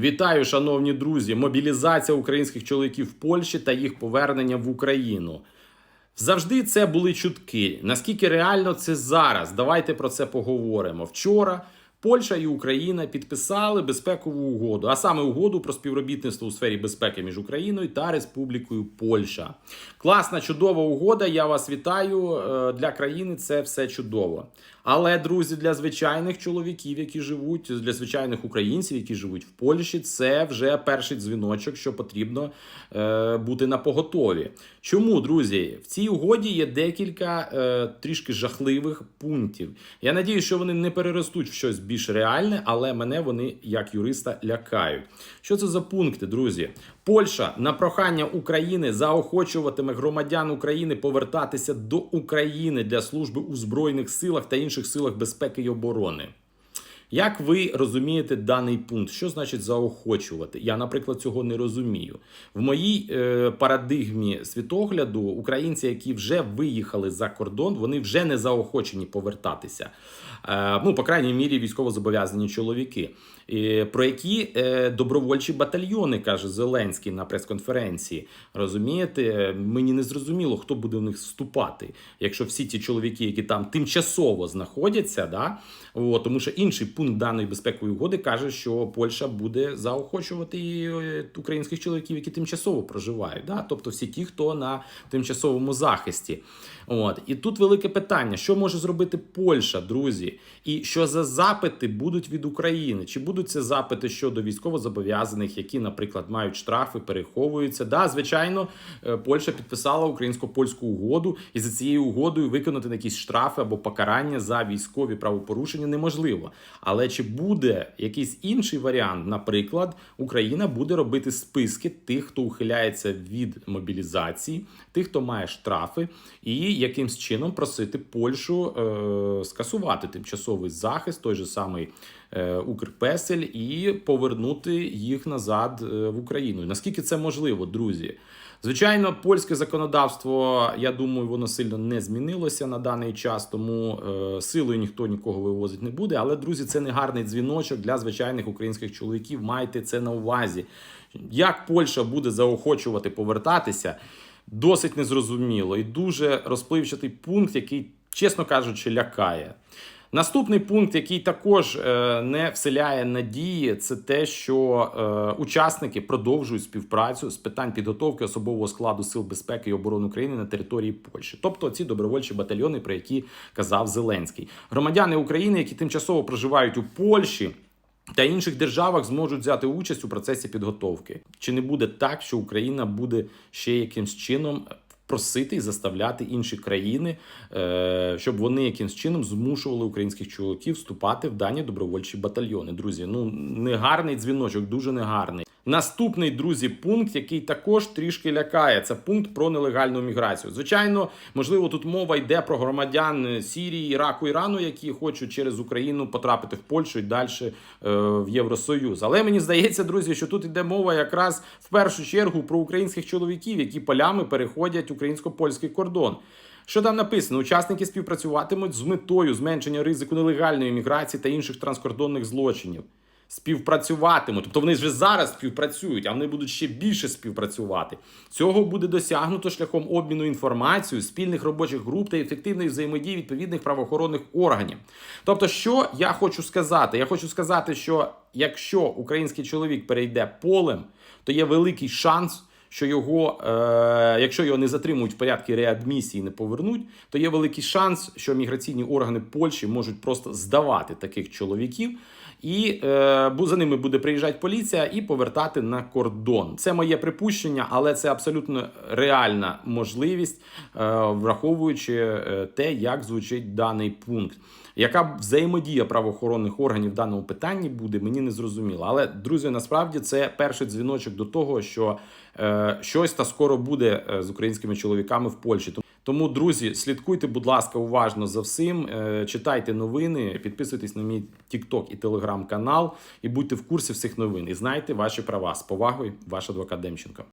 Вітаю, шановні друзі! Мобілізація українських чоловіків в Польщі та їх повернення в Україну. Завжди це були чутки. Наскільки реально це зараз? Давайте про це поговоримо. Вчора Польща і Україна підписали безпекову угоду, а саме угоду про співробітництво у сфері безпеки між Україною та Республікою Польща. Класна, чудова угода. Я вас вітаю. Е, Для країни це все чудово. Але, друзі, для звичайних чоловіків, які живуть, для звичайних українців, які живуть в Польщі, це вже перший дзвіночок, що потрібно е, бути на поготові. Чому, друзі, в цій угоді є декілька е, трішки жахливих пунктів. Я надію, що вони не переростуть в щось більш реальне, але мене вони як юриста лякають. Що це за пункти, друзі? Польща на прохання України заохочуватиме громадян України повертатися до України для служби у збройних силах та інших силах безпеки і оборони. Як ви розумієте даний пункт? Що значить заохочувати? Я, наприклад, цього не розумію. В моїй е, парадигмі світогляду українці, які вже виїхали за кордон, вони вже не заохочені повертатися. Е, ну, по крайній мірі, військовозобов'язані чоловіки. Е, про які е, добровольчі батальйони каже Зеленський на прес-конференції. Розумієте, мені не зрозуміло, хто буде в них вступати, якщо всі ті чоловіки, які там тимчасово знаходяться, да о, тому що інший пункт даної безпекової угоди каже, що Польща буде заохочувати е, українських чоловіків, які тимчасово проживають, да? тобто всі ті, хто на тимчасовому захисті. От і тут велике питання: що може зробити Польща, друзі, і що за запити будуть від України? Чи будуть це запити щодо військовозобов'язаних, які, наприклад, мають штрафи, переховуються? Да, звичайно, е, Польща підписала українсько-польську угоду, і за цією угодою виконати якісь штрафи або покарання за військові правопорушення неможливо. Але чи буде якийсь інший варіант? Наприклад, Україна буде робити списки тих, хто ухиляється від мобілізації, тих, хто має штрафи, і якимсь чином просити Польщу е, скасувати тимчасовий захист, той же самий е, Укрпесель, і повернути їх назад е, в Україну. Наскільки це можливо, друзі? Звичайно, польське законодавство, я думаю, воно сильно не змінилося на даний час, тому е, силою ніхто нікого вивозити не буде. Але, друзі, це не гарний дзвіночок для звичайних українських чоловіків. Майте це на увазі. Як Польща буде заохочувати повертатися, досить незрозуміло і дуже розпливчатий пункт, який, чесно кажучи, лякає. Наступний пункт, який також е, не вселяє надії, це те, що е, учасники продовжують співпрацю з питань підготовки особового складу сил безпеки і оборони України на території Польщі, тобто ці добровольчі батальйони, про які казав Зеленський, громадяни України, які тимчасово проживають у Польщі. Та інших державах зможуть взяти участь у процесі підготовки. Чи не буде так, що Україна буде ще якимсь чином просити і заставляти інші країни, е, щоб вони якимсь чином змушували українських чоловіків вступати в дані добровольчі батальйони? Друзі, ну негарний дзвіночок, дуже негарний. Наступний друзі, пункт, який також трішки лякає, це пункт про нелегальну міграцію. Звичайно, можливо, тут мова йде про громадян Сірії, Іраку, Ірану, які хочуть через Україну потрапити в Польщу і далі е, в Євросоюз. Але мені здається, друзі, що тут йде мова якраз в першу чергу про українських чоловіків, які полями переходять українсько-польський кордон. Що там написано? Учасники співпрацюватимуть з метою зменшення ризику нелегальної міграції та інших транскордонних злочинів співпрацюватимуть. Тобто вони вже зараз співпрацюють, а вони будуть ще більше співпрацювати. Цього буде досягнуто шляхом обміну інформацією, спільних робочих груп та ефективної взаємодії відповідних правоохоронних органів. Тобто, що я хочу сказати? Я хочу сказати, що якщо український чоловік перейде полем, то є великий шанс. Що його, е, якщо його не затримують в порядку реадмісії, не повернуть, то є великий шанс, що міграційні органи Польщі можуть просто здавати таких чоловіків, і е, за ними буде приїжджати поліція і повертати на кордон. Це моє припущення, але це абсолютно реальна можливість, е, враховуючи е, те, як звучить даний пункт. Яка взаємодія правоохоронних органів в даному питанні буде, мені не зрозуміло. Але друзі, насправді це перший дзвіночок до того, що е, щось та скоро буде е, з українськими чоловіками в Польщі. Тому, друзі, слідкуйте, будь ласка, уважно за всім. Е, читайте новини, підписуйтесь на мій TikTok і Telegram канал і будьте в курсі всіх новин. І знайте ваші права з повагою, ваш адвокат Демченко.